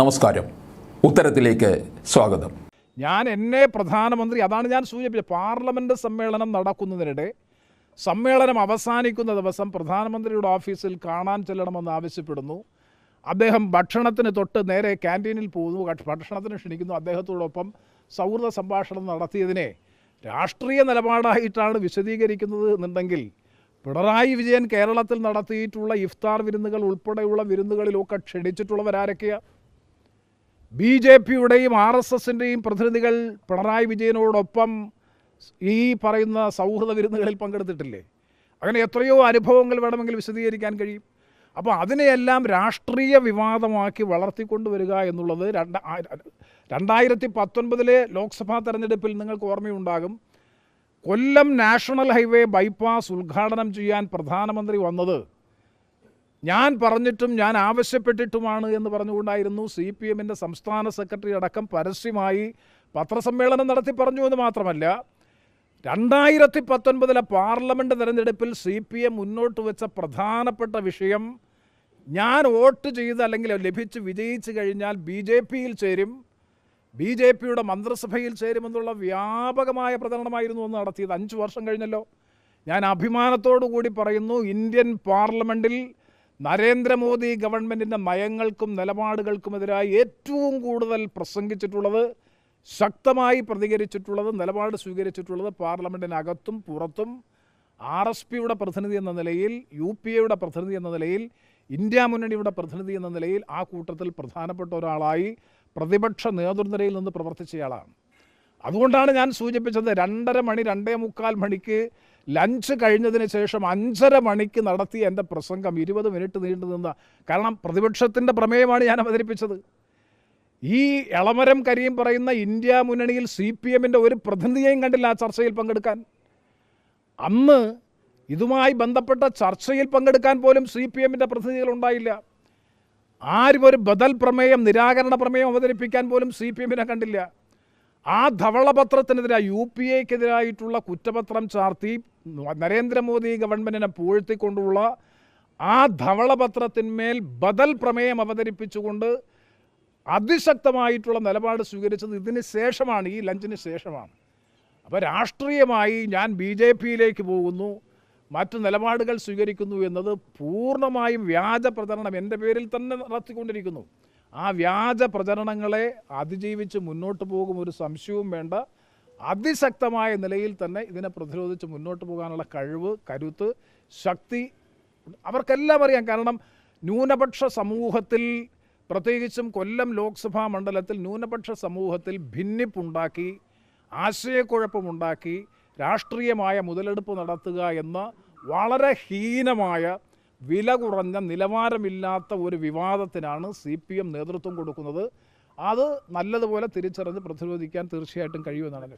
നമസ്കാരം. ഉത്തരത്തിലേക്ക് സ്വാഗതം. ഞാൻ എന്നെ പ്രധാനമന്ത്രി അതാണ് ഞാൻ സൂചിപ്പിച്ചത് പാർലമെന്റ് സമ്മേളനം നടക്കുന്നതിനിടെ സമ്മേളനം അവസാനിക്കുന്ന ദിവസം പ്രധാനമന്ത്രിയുടെ ഓഫീസിൽ കാണാൻ ചെല്ലണമെന്ന് ആവശ്യപ്പെടുന്നു. അദ്ദേഹം ഭക്ഷണത്തിന് തൊട്ട് നേരെ ക്യാന്റീനിൽ പോകുന്നു ഭക്ഷ- ഭക്ഷണത്തിന് ക്ഷണിക്കുന്നു. അദ്ദേഹത്തോടൊപ്പം സൗഹൃദ സംഭാഷണം നടത്തിയതിനെ രാഷ്ട്രീയ നിലപാടായിട്ടാണ് വിശദീകരിക്കുന്നത് എന്നുണ്ടെങ്കിൽ പിണറായി വിജയൻ കേരളത്തിൽ നടത്തിയിട്ടുള്ള ഇഫ്താർ വിരുന്നുകൾ ഉൾപ്പെടെയുള്ള വിരുന്നുകളിലൊക്കെ ക്ഷണിച്ചിട്ടുള്ളവരാരൊക്കെയാണ് ബി ജെ പിയുടെയും ആർ എസ് എസിന്റെയും പ്രതിനിധികൾ പിണറായി വിജയനോടൊപ്പം ഈ പറയുന്ന സൗഹൃദ വിരുന്നുകളിൽ പങ്കെടുത്തിട്ടില്ലേ? അങ്ങനെ എത്രയോ അനുഭവങ്ങൾ വേണമെങ്കിൽ വിശദീകരിക്കാൻ കഴിയും. അപ്പോൾ അതിനെയെല്ലാം രാഷ്ട്രീയ വിവാദമാക്കി വളർത്തിക്കൊണ്ടുവരിക എന്നുള്ളത് രണ്ട രണ്ടായിരത്തി പത്തൊൻപതിലെ ലോക്സഭാ തെരഞ്ഞെടുപ്പിൽ നിങ്ങൾക്ക് ഓർമ്മയുണ്ടാകും. കൊല്ലം നാഷണൽ ഹൈവേ ബൈപ്പാസ് ഉദ്ഘാടനം ചെയ്യാൻ പ്രധാനമന്ത്രി വന്നത് ഞാൻ പറഞ്ഞിട്ടും ഞാൻ ആവശ്യപ്പെട്ടിട്ടുമാണ് എന്ന് പറഞ്ഞുകൊണ്ടായിരുന്നു സി പി എമ്മിന്റെ സംസ്ഥാന സെക്രട്ടറി അടക്കം പരസ്യമായി പത്രസമ്മേളനം നടത്തി പറഞ്ഞു എന്ന് മാത്രമല്ല രണ്ടായിരത്തി പത്തൊൻപതിലെ പാർലമെന്റ് തെരഞ്ഞെടുപ്പിൽ സി പി എം മുന്നോട്ട് വെച്ച പ്രധാനപ്പെട്ട വിഷയം ഞാൻ വോട്ട് ചെയ്ത് അല്ലെങ്കിൽ ലഭിച്ച് വിജയിച്ചു കഴിഞ്ഞാൽ ബി ജെ പിയിൽ ചേരും ബി ജെ പിയുടെ മന്ത്രിസഭയിൽ ചേരുമെന്നുള്ള വ്യാപകമായ പ്രചരണമായിരുന്നു ഒന്ന് നടത്തിയത്. അഞ്ച് വർഷം കഴിഞ്ഞല്ലോ. ഞാൻ അഭിമാനത്തോടു കൂടി പറയുന്നു ഇന്ത്യൻ പാർലമെന്റിൽ നരേന്ദ്രമോദി ഗവൺമെന്റിന്റെ നയങ്ങൾക്കും നിലപാടുകൾക്കുമെതിരായി ഏറ്റവും കൂടുതൽ പ്രസംഗിച്ചിട്ടുള്ളത് ശക്തമായി പ്രതികരിച്ചിട്ടുള്ളത് നിലപാട് സ്വീകരിച്ചിട്ടുള്ളത് പാർലമെന്റിനകത്തും പുറത്തും ആർ എസ് പിയുടെ പ്രതിനിധി എന്ന നിലയിൽ യു പി എയുടെ പ്രതിനിധി എന്ന നിലയിൽ ഇന്ത്യ മുന്നണിയുടെ പ്രതിനിധി എന്ന നിലയിൽ ആ കൂട്ടത്തിൽ പ്രധാനപ്പെട്ട ഒരാളായി പ്രതിപക്ഷ നേതൃനിരയിൽ നിന്ന് പ്രവർത്തിച്ചയാളാണ്. അതുകൊണ്ടാണ് ഞാൻ സൂചിപ്പിച്ചത് രണ്ടര മണി രണ്ടേ മുക്കാൽ മണിക്ക് ലഞ്ച് കഴിഞ്ഞതിന് ശേഷം അഞ്ചര മണിക്ക് നടത്തിയ എന്റെ പ്രസംഗം ഇരുപത് മിനിറ്റ് നീണ്ടു നിന്ന കാരണം പ്രതിപക്ഷത്തിന്റെ പ്രമേയമാണ് ഞാൻ അവതരിപ്പിച്ചത്. ഈ എളമരം കരീം പറയുന്ന ഇന്ത്യ മുന്നണിയിൽ സി പി എമ്മിന്റെ ഒരു പ്രതിനിധിയെയും കണ്ടില്ല ആ ചർച്ചയിൽ പങ്കെടുക്കാൻ. അന്ന് ഇതുമായി ബന്ധപ്പെട്ട ചർച്ചയിൽ പങ്കെടുക്കാൻ പോലും സി പി എമ്മിന്റെ പ്രതിനിധികൾ ഉണ്ടായില്ല. ആരും ഒരു ബദൽ പ്രമേയം നിരാകരണ പ്രമേയം അവതരിപ്പിക്കാൻ പോലും സി പി എമ്മിനെ കണ്ടില്ല. ആ ധവളപത്രത്തിനെതിരായി യു പി എക്കെതിരായിട്ടുള്ള കുറ്റപത്രം ചാർത്തി നരേന്ദ്രമോദി ഗവൺമെന്റിനെ പൂഴ്ത്തിക്കൊണ്ടുള്ള ആ ധവളപത്രത്തിന്മേൽ ബദൽ പ്രമേയം അവതരിപ്പിച്ചുകൊണ്ട് അതിശക്തമായിട്ടുള്ള നിലപാട് സ്വീകരിച്ചത് ഇതിന് ശേഷമാണ് ഈ ലഞ്ചിന് ശേഷമാണ്. അപ്പോൾ രാഷ്ട്രീയമായി ഞാൻ ബി ജെ പിയിലേക്ക് പോകുന്നു മറ്റു നിലപാടുകൾ സ്വീകരിക്കുന്നു എന്നത് പൂർണമായും വ്യാജ പ്രചരണം എന്റെ പേരിൽ തന്നെ നടത്തിക്കൊണ്ടിരിക്കുന്നു. ആ വ്യാജ പ്രചരണങ്ങളെ അതിജീവിച്ച് മുന്നോട്ട് പോകും ഒരു സംശയവും വേണ്ട. അതിശക്തമായ നിലയിൽ തന്നെ ഇതിനെ പ്രതിരോധിച്ച് മുന്നോട്ട് പോകാനുള്ള കഴിവ് കരുത്ത് ശക്തി അവർക്കെല്ലാം അറിയാം. കാരണം ന്യൂനപക്ഷ സമൂഹത്തിൽ പ്രത്യേകിച്ചും കൊല്ലം ലോക്സഭാ മണ്ഡലത്തിൽ ന്യൂനപക്ഷ സമൂഹത്തിൽ ഭിന്നിപ്പുണ്ടാക്കി ആശയക്കുഴപ്പമുണ്ടാക്കി രാഷ്ട്രീയമായ മുതലെടുപ്പ് നടത്തുക എന്ന വളരെ ഹീനമായ വില കുറഞ്ഞ നിലവാരമില്ലാത്ത ഒരു വിവാദത്തിനാണ് സി പി എം നേതൃത്വം കൊടുക്കുന്നത്. അത് നല്ലതുപോലെ തിരിച്ചറിഞ്ഞ് പ്രതിരോധിക്കാൻ തീർച്ചയായിട്ടും കഴിയുമെന്നാണ്